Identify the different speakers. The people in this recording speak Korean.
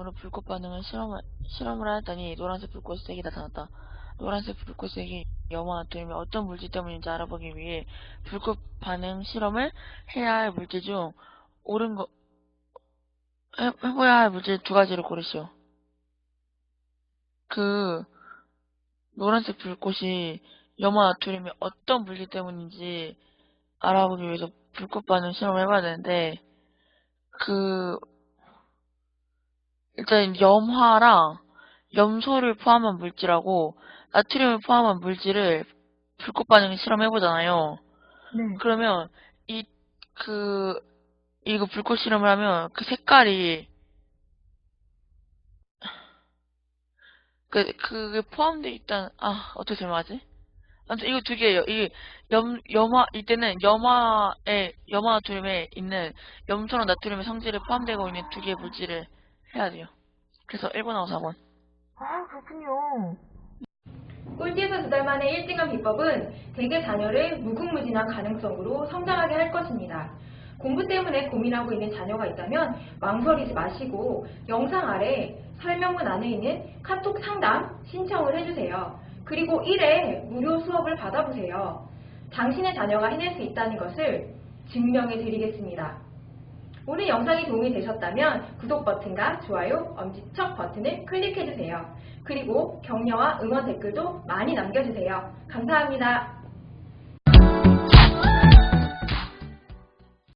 Speaker 1: 영상으로 불꽃 반응을 실험을, 실험을 하였더니 노란색 불꽃 색이 나타났다. 노란색 불꽃색이 염화 나트륨이 어떤 물질 때문인지 알아보기 위해 불꽃 반응 실험을 해야 할 물질 중 옳은 거 해, 해봐야 할 물질 두 가지를 고르시오. 그 노란색 불꽃이 염화 나트륨이 어떤 물질 때문인지 알아보기 위해서 불꽃 반응 실험을 해봐야 되는데 그 일단 염화랑 염소를 포함한 물질하고 나트륨을 포함한 물질을 불꽃 반응 실험해 보잖아요.
Speaker 2: 네.
Speaker 1: 그러면 이 그 이거 불꽃 실험을 하면 그 색깔이 그 그게 포함돼 있다는 아 어떻게 설명하지? 아무튼 이거 두 개예요. 이염 염화 이때는 염화에 염화 나트륨에 있는 염소랑 나트륨의 성질이 포함되고 있는 두 개의 물질을 해야 돼요. 그래서 1번하고 4번.
Speaker 2: 아, 그렇군요.
Speaker 3: 꿀팁은 두 달 만에 1등한 비법은 대개 자녀를 무궁무진한 가능성으로 성장하게 할 것입니다. 공부 때문에 고민하고 있는 자녀가 있다면 망설이지 마시고 영상 아래 설명문 안에 있는 카톡 상담 신청을 해주세요. 그리고 1회 무료 수업을 받아보세요. 당신의 자녀가 해낼 수 있다는 것을 증명해 드리겠습니다. 오늘 영상이 도움이 되셨다면 구독 버튼과 좋아요, 엄지척 버튼을 클릭해주세요. 그리고 격려와 응원 댓글도 많이 남겨주세요. 감사합니다.